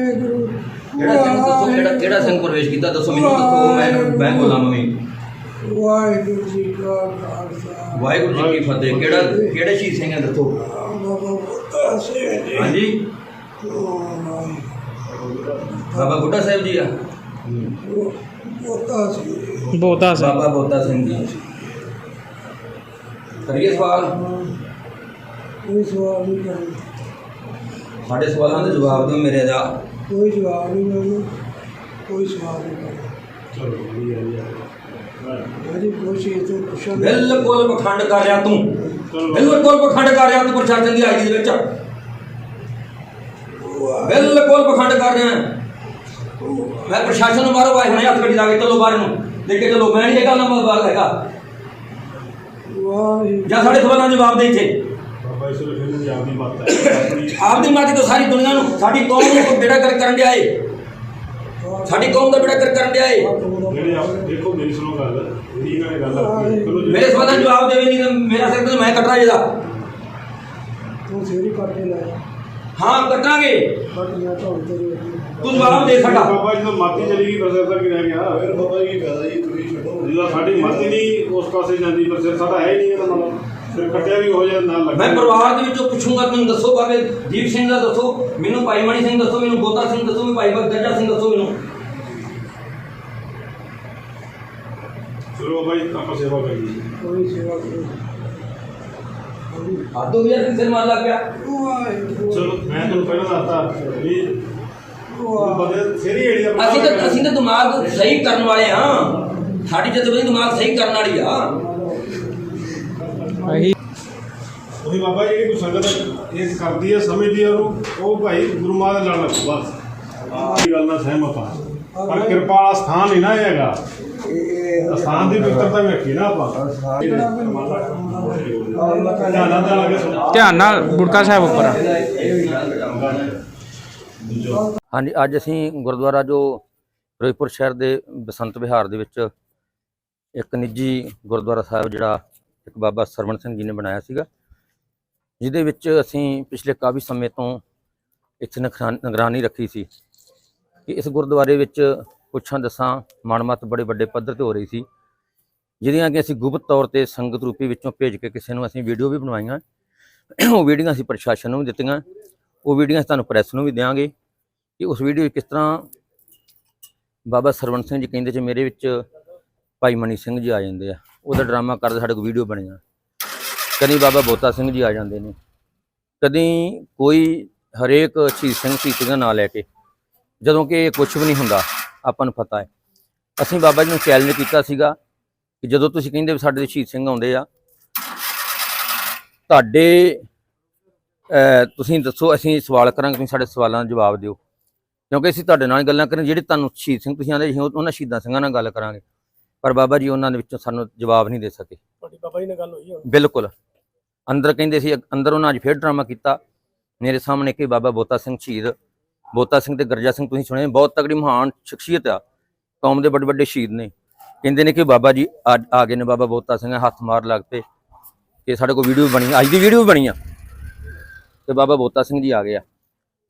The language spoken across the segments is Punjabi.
ਵਾਹਿਗੁਰੂ। ਕਿਹੜਾ ਸਿੰਘ ਦੱਸੋ ਕਿਹੜਾ ਕਿਹੜਾ ਸਿੰਘ ਪ੍ਰਵੇਸ਼ ਕੀਤਾ ਦੱਸੋ ਮੈਨੂੰ ਦੱਸੋ ਮੈਂ ਮੈਂ ਬੋਲਾਂ ਮੰਮੀ ਵਾਹਿਗੁਰੂ ਜੀ ਕਾ ਖਾਲਸਾ। ਵਾਹਿਗੁਰੂ ਜੀ ਕੀ ਫਤਿਹ। ਕਿਹੜਾ ਕਿਹੜੇ ਸ਼ਹੀਦ ਸਿੰਘ ਹੈ ਦੱਸੋ। ਬਾਬਾ ਬੁੱਢਾ ਸਿੰਘ ਜੀ। ਹਾਂਜੀ। ਬਾਬਾ ਬੁੱਢਾ ਸਾਹਿਬ ਜੀ ਆ। ਬੁੱਢਾ ਸਿੰਘ ਬੋਤਾ ਸਿੰਘ। ਬਾਬਾ ਬੋਤਾ ਸਿੰਘ ਜੀ। ਕਰੀਏ ਸਵਾਲ? ਕੋਈ ਸਵਾਲ ਨਹੀਂ ਕਰਨਾ। ਸਾਡੇ ਸਵਾਲਾਂ ਦੇ ਜਵਾਬ ਦਿਓ ਮੇਰੇ ਦਾ। ਕੋਈ ਜਵਾਬ ਨਹੀਂ ਮੈਨੂੰ ਕੋਈ ਸਵਾਲ ਨਹੀਂ। ਕਰਨਾ ਅਜੀ ਕੋਈ ਚੀਜ਼ ਤੋਂ ਪੁੱਛਣ ਬਿਲਕੁਲ ਪਖੰਡ ਕਰ ਰਿਹਾ ਤੂੰ। ਬਿਲਕੁਲ ਪਖੰਡ ਕਰ ਰਿਹਾ ਤੂੰ ਪ੍ਰਸ਼ਾਸਨ ਦੀ ਆਈ ਦੇ ਵਿੱਚ। ਬਿਲਕੁਲ ਪਖੰਡ ਕਰ ਰਿਹਾ। ਮੈਂ ਪ੍ਰਸ਼ਾਸਨ ਨੂੰ ਮਾਰੋ ਭਾਈ ਹੁਣੇ ਹੱਥ ਗੱਡੀ ਲਾ ਕੇ ਚਲੋ ਬਾਹਰ ਨੂੰ। ਲੈ ਕੇ ਚਲੋ ਮੈਂ ਨਹੀਂ ਇਹ ਗੱਲ ਨੰਬਰ ਬਾਹਰ ਹੈਗਾ। ਵਾਹਿਗੁਰੂ। ਜਾਂ ਸਾਡੇ ਸਵਾਲਾਂ ਦੇ ਜਵਾਬ ਦੇ ਇੱਥੇ। ਵੇਲੇ ਫਿਰ ਪੰਜਾਬ ਦੀ ਬਾਤ ਹੈ। ਆਪਣੀ ਆਪਦੀ ਮਾਤੀ ਤੋਂ ਸਾਰੀ ਦੁਨੀਆ ਨੂੰ ਸਾਡੀ ਕੌਮ ਨੂੰ ਬੇੜਾ ਕਰ ਕਰਨ ਡਿਆ ਏ। ਸਾਡੀ ਕੌਮ ਦਾ ਬੇੜਾ ਕਰ ਕਰਨ ਡਿਆ ਏ। ਜਿਹੜੇ ਆਪ ਦੇਖੋ ਮੇਰੀ ਸੁਣੋ ਗੱਲ। ਜਿਹੜੀ ਇਹਨਾਂ ਨੇ ਗੱਲ ਆਖੀ। ਹੈ, ਚਲੋ ਜੇ- ਮੇਰੇ ਸਵਾਲਾਂ ਦੇ ਜਵਾਬ ਦੇਵੇ ਨਹੀਂ ਤਾਂ ਮੇਰਾ ਸਿਰ ਤੇ ਮੈਂ ਕੱਟਣਾ ਇਹਦਾ। ਤੂੰ ਸੇਰੀ ਕੱਟ ਲੈ। ਹਾਂ ਕੱਟਾਂਗੇ। ਕੱਟ ਮੈਂ ਤਾਂ ਤੇਰੇ ਤੂੰ ਜਵਾਬ ਦੇ ਸਾਡਾ। ਬਾਬਾ ਜੀ ਤੋਂ ਮਾਤੀ ਚਲੀ ਗਈ ਬਸ ਐਸਾ ਕੀ ਰਹਿ ਗਿਆ? ਫਿਰ ਬਾਬਾ ਜੀ ਕੀ ਫਾਇਦਾ ਜੀ? ਤੁਸੀਂ ਛੱਡੋ। ਜਦੋਂ ਸਾਡੀ ਮਾਤੀ ਨਹੀਂ ਉਸ ਪਾਸੇ ਜਾਂਦੀ ਪਰ ਸਿਰ ਸਾਡਾ ਹੈ ਹੀ ਨਹੀਂ ਇਹਦਾ ਮਤਲਬ ਫਿਰ ਕੱਟਿਆ ਵੀ ਹੋ ਜਾਏ ਨਾਲ ਲੱਗ ਮੈਂ ਪਰਿਵਾਰ ਦੇ ਵਿੱਚੋਂ ਪੁੱਛੂੰਗਾ ਮੈਨੂੰ ਦੱਸੋ ਬਾਬੇ ਦੀਪ ਸਿੰਘ ਦਾ ਦੱਸੋ ਮੈਨੂੰ ਭਾਈ ਮਣੀ ਸਿੰਘ ਦੱਸੋ ਮੈਨੂੰ ਬੋਤਾ ਸਿੰਘ ਦੱਸੋ ਮੈਨੂੰ ਭਾਈ ਬਗਜਾ ਸਿੰਘ ਦੱਸੋ ਮੈਨੂੰ। ਚਲੋ ਜੀ ਆਪਾਂ ਸੇਵਾ ਕਰੀਏ। ਕੋਈ ਸੇਵਾ ਕਰੋ ਆਦੋ ਵੀ ਅਸੀਂ ਸਿਰ ਮਾਰ ਲੱਗ ਗਿਆ ਚਲੋ ਮੈਂ ਤੁਹਾਨੂੰ ਪਹਿਲਾਂ ਦੱਸਤਾ ਵੀ ਏੜੀ ਦਾ ਅਸੀਂ ਤਾਂ ਅਸੀਂ ਤਾਂ ਦਿਮਾਗ ਸਹੀ ਕਰਨ ਵਾਲੇ ਹਾਂ। ਸਾਡੀ ਜਦਵੀ ਦਿਮਾਗ ਸਹੀ ਕਰਨ ਵਾਲੀ ਆ। ਅਹੀ ਉਹੀ ਬਾਬਾ ਜਿਹੜੀ ਕੋਈ ਸੰਗਤ ਇਹ ਕਰਦੀ ਹੈ ਸਮਝਦੀ ਹੈ ਉਹਨੂੰ ਉਹ ਭਾਈ ਗੁਰੂ ਮਾਂ ਦੇ ਨਾਲ ਲੱਗੋ ਬਸ। ਇਹ ਗੱਲ ਨਾਲ ਸਹਿਮਤ ਹਾਂ ਪਰ ਕਿਰਪਾ ਵਾਲਾ ਸਥਾਨ ਨਹੀਂ ਨਾ ਇਹ ਹੈਗਾ। ਸਥਾਨ ਦੀ ਪਵਿੱਤਰਤਾ ਵੀ ਰੱਖੀ ਨਾ ਆਪਾਂ। ਧਿਆਨ ਨਾਲ ਧਿਆਨ ਕੇ ਸੁਣੋ। ਧਿਆਨ ਨਾਲ ਗੁਰਕਾ ਸਾਹਿਬ ਉੱਪਰ ਆ। ਹਾਂਜੀ ਅੱਜ ਅਸੀਂ ਗੁਰਦੁਆਰਾ ਜੋ ਫਿਰੋਜ਼ਪੁਰ ਸ਼ਹਿਰ ਦੇ ਬਸੰਤ ਵਿਹਾਰ ਦੇ ਵਿੱਚ ਇੱਕ ਨਿੱਜੀ ਗੁਰਦੁਆਰਾ ਸਾਹਿਬ ਜਿਹੜਾ ਇੱਕ ਬਾਬਾ ਸਰਵਣ ਸਿੰਘ ਜੀ ਨੇ ਬਣਾਇਆ ਸੀਗਾ, ਜਿਹਦੇ ਵਿੱਚ ਅਸੀਂ ਪਿਛਲੇ ਕਾਫੀ ਸਮੇਂ ਤੋਂ ਇੱਥੇ ਨਿਗਰਾਨ- ਨਿਗਰਾਨੀ ਰੱਖੀ ਸੀ ਕਿ ਇਸ ਗੁਰਦੁਆਰੇ ਵਿੱਚ ਪੁੱਛਾਂ ਦਸਾਂ ਮਾਨਮਤ ਬੜੇ ਵੱਡੇ ਪੱਧਰ ਤੇ ਹੋ ਰਹੀ ਸੀ, ਜਿਹਦੀਆਂ ਕਿ ਅਸੀਂ ਗੁਪਤ ਤੌਰ ਤੇ ਸੰਗਤ ਰੂਪੀ ਵਿੱਚੋਂ ਭੇਜ ਕੇ ਕਿਸੇ ਨੂੰ ਅਸੀਂ ਵੀਡੀਓ ਵੀ ਬਣਵਾਈਆਂ, ਉਹ ਵੀਡੀਓ ਅਸੀਂ ਪ੍ਰਸ਼ਾਸਨ ਨੂੰ ਵੀ ਦਿੱਤੀਆਂ, ਉਹ ਵੀਡੀਓ ਅਸੀਂ ਤੁਹਾਨੂੰ ਪ੍ਰੈਸ ਨੂੰ ਵੀ ਦਿਆਂਗੇ ਕਿ ਉਸ ਵੀਡੀਓ ਕਿਸ ਤਰ੍ਹਾਂ ਬਾਬਾ ਸਰਵਣ ਸਿੰਘ ਜੀ ਕਹਿੰਦੇ ਚ ਮੇਰੇ ਵਿੱਚ ਭਾਈ ਮਨੀ ਸਿੰਘ ਜੀ ਆ ਜਾਂਦੇ ਆ। ਉਹਦਾ ਡਰਾਮਾ ਕਰਦੇ ਸਾਡੇ ਕੋਲ ਵੀਡੀਓ ਬਣੀਆਂ। ਕਦੀ ਬਾਬਾ ਬੋਤਾ ਸਿੰਘ ਜੀ ਆ ਜਾਂਦੇ ਨੇ। ਕਦੀ ਕੋਈ ਹਰੇਕ ਸ਼ਹੀਦ ਸਿੰਘ ਸ਼ਹੀਦ ਦਾ ਨਾਂ ਲੈ ਕੇ। ਜਦੋਂ ਕਿ ਇਹ ਕੁਝ ਵੀ ਨਹੀਂ ਹੁੰਦਾ, ਆਪਾਂ ਨੂੰ ਪਤਾ ਹੈ। ਅਸੀਂ ਬਾਬਾ ਜੀ ਨੂੰ ਚੈਲੰਜ ਕੀਤਾ ਸੀਗਾ ਕਿ ਜਦੋਂ ਤੁਸੀਂ ਕਹਿੰਦੇ ਵੀ ਸਾਡੇ ਦੇ ਸ਼ਹੀਦ ਸਿੰਘ ਆਉਂਦੇ ਆ, ਤੁਹਾਡੇ ਤੁਸੀਂ ਦੱਸੋ, ਅਸੀਂ ਸਵਾਲ ਕਰਾਂਗੇ, ਤੁਸੀਂ ਸਾਡੇ ਸਵਾਲਾਂ ਦਾ ਜਵਾਬ ਦਿਓ। ਕਿਉਂਕਿ ਅਸੀਂ ਤੁਹਾਡੇ ਨਾਲ ਗੱਲਾਂ ਕਰਾਂ ਜਿਹੜੇ ਤੁਹਾਨੂੰ ਸ਼ਹੀਦ ਸਿੰਘ ਤੁਸੀਂ ਆਂਦੇ ਉਹਨਾਂ ਸ਼ਹੀਦਾਂ ਸਿੰਘਾਂ ਨਾਲ ਗੱਲ ਕਰਾਂਗੇ। ਪਰ ਬਾਬਾ ਜੀ ਉਹਨਾਂ ਦੇ ਵਿੱਚੋਂ ਸਾਨੂੰ ਜਵਾਬ ਨਹੀਂ ਦੇ ਸਕੇ। ਤੁਹਾਡੀ ਬਾਬਾ ਜੀ ਨਾਲ ਗੱਲ ਹੋਈ ਬਿਲਕੁਲ। ਅੰਦਰ ਕਹਿੰਦੇ ਸੀ ਅੰਦਰ ਉਹਨਾਂ ਅੱਜ ਫੇਰ ਡਰਾਮਾ ਕੀਤਾ। ਮੇਰੇ ਸਾਹਮਣੇ ਕਿ ਬਾਬਾ ਬੋਤਾ ਸਿੰਘ ਸ਼ਹੀਦ। ਬੋਤਾ ਸਿੰਘ ਤੇ ਗਰਜਾ ਸਿੰਘ ਤੁਸੀਂ ਸੁਣੇ ਬਹੁਤ ਤਗੜੀ ਮਹਾਨ ਸ਼ਖਸੀਅਤ ਆ। ਕੌਮ ਦੇ ਵੱਡੇ ਵੱਡੇ ਸ਼ਹੀਦ ਨੇ। ਕਹਿੰਦੇ ਨੇ ਕਿ ਬਾਬਾ ਜੀ ਅੱਜ ਆ ਗਏ ਨੇ ਬਾਬਾ ਬੋਤਾ ਸਿੰਘ ਹੱਥ ਮਾਰ ਲੱਗ ਪਏ। ਕਿ ਸਾਡੇ ਕੋਲ ਵੀਡੀਓ ਬਣੀ ਅੱਜ ਦੀ ਵੀਡੀਓ ਬਣੀ ਆ। ਤੇ ਬਾਬਾ ਬੋਤਾ ਸਿੰਘ ਜੀ ਆ ਗਏ ਆ।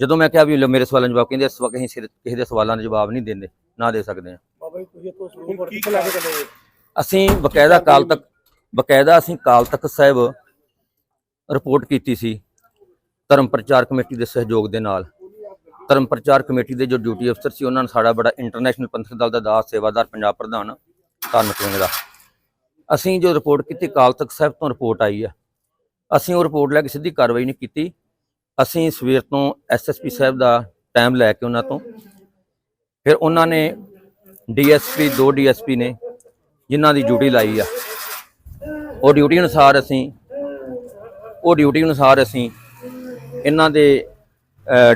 ਜਦੋਂ ਮੈਂ ਕਿਹਾ ਵੀ ਮੇਰੇ ਸਵਾਲਾਂ ਜਵਾਬ ਕਹਿੰਦੇ ਇਸ ਵਕਤ ਅਸੀਂ ਕਿਸੇ ਦੇ ਸਵਾਲਾਂ ਦੇ ਜਵਾਬ ਨਹੀਂ ਦਿੰਦੇ ਨਾ ਦੇ ਸਕਦੇ ਆ। ਤੁਸੀਂ ਤੋਂ ਲੈ ਕੇ ਚੱਲੇ ਅਸੀਂ ਬਕਾਇਦਾ ਕਾਲ ਤੱਕ ਬਕਾਇਦਾ ਅਸੀਂ ਕਾਲ ਤੱਕ ਸਾਹਿਬ ਰਿਪੋਰਟ ਕੀਤੀ ਸੀ ਧਰਮ ਪ੍ਰਚਾਰ ਕਮੇਟੀ ਦੇ ਸਹਿਯੋਗ ਦੇ ਨਾਲ। ਧਰਮ ਪ੍ਰਚਾਰ ਕਮੇਟੀ ਦੇ ਜੋ ਡਿਊਟੀ ਅਫਸਰ ਸੀ ਉਹਨਾਂ ਨੇ ਸਾਡਾ ਬੜਾ ਇੰਟਰਨੈਸ਼ਨਲ ਪੰਥਕ ਦਲ ਦਾ ਦਾਸ ਸੇਵਾਦਾਰ ਪੰਜਾਬ ਪ੍ਰਧਾਨ ਧਾਰਮਿਕ ਵਿੰਗ ਦਾ। ਅਸੀਂ ਜੋ ਰਿਪੋਰਟ ਕੀਤੀ ਕਾਲ ਤੱਕ ਸਾਹਿਬ ਤੋਂ ਰਿਪੋਰਟ ਆਈ ਆ। ਅਸੀਂ ਉਹ ਰਿਪੋਰਟ ਲੈ ਕੇ ਸਿੱਧੀ ਕਾਰਵਾਈ ਨਹੀਂ ਕੀਤੀ। ਅਸੀਂ ਸਵੇਰ ਤੋਂ ਐਸਐਸਪੀ ਸਾਹਿਬ ਦਾ ਟਾਈਮ ਲੈ ਕੇ ਉਹਨਾਂ ਤੋਂ। ਫਿਰ ਉਹਨਾਂ ਨੇ ਡੀਐਸਪੀ, ਦੋ ਡੀਐਸਪੀ ਨੇ ਜਿਨ੍ਹਾਂ ਦੀ ਡਿਊਟੀ ਲਾਈ ਆ। ਉਹ ਡਿਊਟੀ ਅਨੁਸਾਰ ਅਸੀਂ, ਉਹ ਡਿਊਟੀ ਅਨੁਸਾਰ ਅਸੀਂ ਇਹਨਾਂ ਦੇ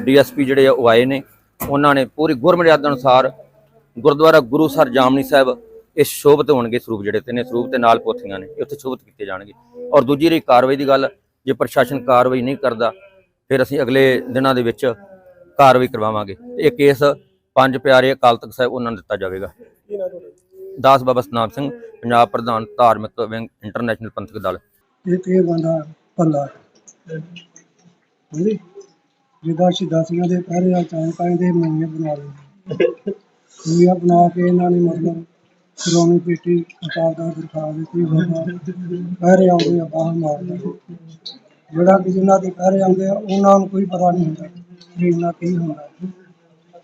ਡੀਐਸਪੀ ਜਿਹੜੇ ਆ ਉਹ ਆਏ ਨੇ। ਉਹਨਾਂ ਨੇ ਪੂਰੀ ਗੁਰਮਰਿਆਦਾ ਅਨੁਸਾਰ ਗੁਰਦੁਆਰਾ ਗੁਰੂ ਸਰ ਜਾਮਨੀ ਸਾਹਿਬ ਇਹ ਸ਼ੋਭਤ ਹੋਣਗੇ ਸਰੂਪ ਜਿਹੜੇ ਤੇ ਨੇ, ਸਰੂਪ ਤੇ ਨਾਲ ਪੋਥੀਆਂ ਨੇ ਉੱਥੇ ਸ਼ੋਭਤ ਕੀਤੇ ਜਾਣਗੇ। ਔਰ ਦੂਜੀ ਰਹੀ ਕਾਰਵਾਈ ਦੀ ਗੱਲ, ਜੇ ਪ੍ਰਸ਼ਾਸਨ ਕਾਰਵਾਈ ਨਹੀਂ ਕਰਦਾ, ਫਿਰ ਅਸੀਂ ਅਗਲੇ ਦਿਨਾਂ ਦੇ ਵਿੱਚ ਕਾਰਵਾਈ ਕਰਵਾਵਾਂਗੇ। ਇਹ ਕੇਸ ਪੰਜ ਪਿਆਰੇ ਅਕਾਲ ਤਖਤ ਸਾਹਿਬ ਉਹਨਾਂ ਨੂੰ ਦਿੱਤਾ ਜਾਵੇਗਾ। ਦਾਸ ਬਾਬਾ ਸਤਨਾਮ ਸਿੰਘ ਪੰਜਾਬ ਪ੍ਰਧਾਨ ਧਾਰਮਿਕ ਵਿੰਗ ਇੰਟਰਨੈਸ਼ਨਲ ਪੰਥਕ ਦਲ। ਇਹ ਤੇ ਬੰਦਾ ਬੰਦਾ ਹਾਂਜੀ? ਜਿੱਦਾਂ ਸ਼ਹੀਦਾਂ ਸਿੰਘਾਂ ਦੇ ਪਹਿਰੇ ਆ ਚਾਂਕਾਂ ਦੇ ਮੂਵੀਆਂ ਬਣਾ ਲਈ ਮੂਵੀਆਂ ਬਣਾ ਕੇ ਇਹਨਾਂ ਨੇ ਮਤਲਬ ਸ਼੍ਰੋਮਣੀ ਪੇਟੀ ਅਕਾਲ ਦਾ ਦਿਖਾ ਦਿੱਤੀ ਬਾਬਾ ਪਹਿਰੇ ਆਉਂਦੇ ਆ ਬਾਹਰ ਮਾਰਦੇ ਜਿਹੜਾ ਕਿ ਜਿਨ੍ਹਾਂ ਦੇ ਪਹਿਰੇ ਆਉਂਦੇ ਆ ਉਹਨਾਂ ਨੂੰ ਕੋਈ ਪਤਾ ਨਹੀਂ ਹੁੰਦਾ ਵੀ ਇਹਨਾਂ ਕੀ ਹੁੰਦਾ।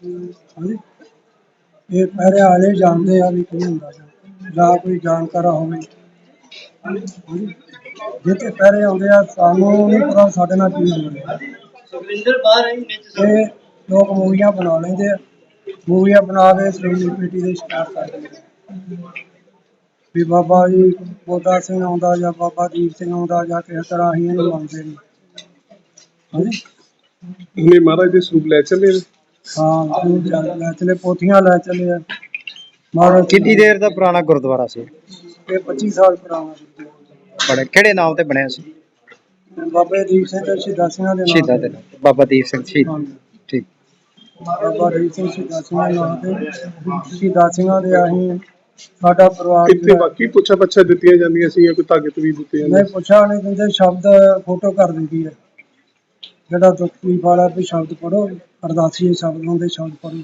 ਹਾਂਜੀ ਇਹ ਪਹਿਰੇ ਵਾਲੇ ਜਾਣਦੇ ਆ ਵੀ ਕੀ ਹੁੰਦਾ ਜਾਂ- ਜਾਂ ਕੋਈ ਜਾਣਕਾਰ ਹੋਵੇ। ਹਾਂਜੀ ਜਿੱਥੇ ਪਹਿਰੇ ਆਉਂਦੇ ਆ ਸਾਨੂੰ ਨਹੀਂ ਪਤਾ ਸਾਡੇ ਨਾਲ ਕੀ ਹੁੰਦਾ। ਇਹ ਲੋਕ ਮੂਵੀਆਂ ਬਣਾ ਲੈਂਦੇ ਆ। ਮੂਵੀਆਂ ਬਣਾ ਕੇ ਕਮੇਟੀ ਦੇ ਸ਼ਿਕਾਰ ਕਰ ਦਿੰਦੇ ਆ। ਵੀ ਬਾਬਾ ਜੀ ਬੋਦਾ ਸਿੰਘ ਆਉਂਦਾ ਜਾਂ ਬਾਬਾ ਦੀਪ ਸਿੰਘ ਆਉਂਦਾ ਜਾਂ ਕਿਸੇ ਤਰ੍ਹਾਂ ਅਸੀਂ ਇਹਨੂੰ ਮੰਨਦੇ ਨਹੀਂ ਹਾਂਜੀ? ਉਹਨੇ ਮਹਾਰਾਜ ਦੇ ਸਰੂਪ ਲੈ ਚੱਲੇ ਨੇ। ਹਾਂ ਜ਼ਰੂਰ ਚੱਲ ਲੈ ਚਲੇ ਪੋਥੀਆਂ ਲੈ ਚਲੇ ਆ। ਮਹਾਰਾਜ ਕਿੰਨੀ ਦੇਰ ਦਾ ਪੁਰਾਣਾ ਗੁਰਦੁਆਰਾ ਸੀ? ਇਹ 25 ਸਾਲ ਪੁਰਾਣਾ ਸੀ। ਬੜੇ ਕਿਹੜੇ ਨਾਮ ਤੇ ਬਣਿਆ ਸੀ? ਬਾਬੇ ਦੀਪ ਸਿੰਘ ਤੇ ਸ਼ਹੀਦਾਂ ਦੇ ਨਾਮ ਸ਼ਹੀਦਾਂ ਦੇ ਨਾਮ ਬਾਬਾ ਦੀਪ ਸਿੰਘ ਸ਼ਹੀਦ। ਠੀਕ। ਬਾਬਾ ਦੀਪ ਸਿੰਘ ਸ਼ਹੀਦਾਂ ਦੇ ਨਾਮ ਤੇ ਸ਼ਹੀਦਾਂ ਦੇ ਅਸੀਂ ਸਾਡਾ ਪਰਿਵਾਰ ਕਿੱਥੇ ਬਾਕੀ ਪੁੱਛਾ ਪੱਛਾ ਦਿੱਤੀਆਂ ਜਾਂਦੀਆਂ ਸੀ ਜਾਂ ਕੋਈ ਤਾਕਤ ਵੀ ਦਿੱਤੇ ਜਾਂਦੇ ਨਹੀਂ ਪੁੱਛਿਆ ਨਹੀਂ ਦਿੰਦੇ ਸ਼ਬਦ ਫੋਟੋ ਕਰ ਦਿੰਦੀ ਹੈ। ਜਿਹੜਾ ਦੁੱਖ ਤਕਲੀਫ ਵਾਲਾ ਵੀ ਸ਼ਬਦ ਪੜੋ ਅਰਦਾਸੀ ਸ਼ਬਦ ਹੁੰਦੇ ਸ਼ਬਦ ਪੜੋ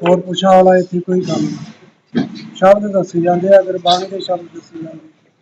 ਹੋਰ ਪੁੱਛਾ ਵਾਲਾ ਇੱਥੇ ਕੋਈ ਗੱਲ ਨਹੀਂ। ਸ਼ਬਦ ਦੱਸੇ ਜਾਂਦੇ ਆ ਗੁਰਬਾਣੀ ਦੇ ਸ਼ਬਦ ਦੱਸੇ ਜਾਂਦੇ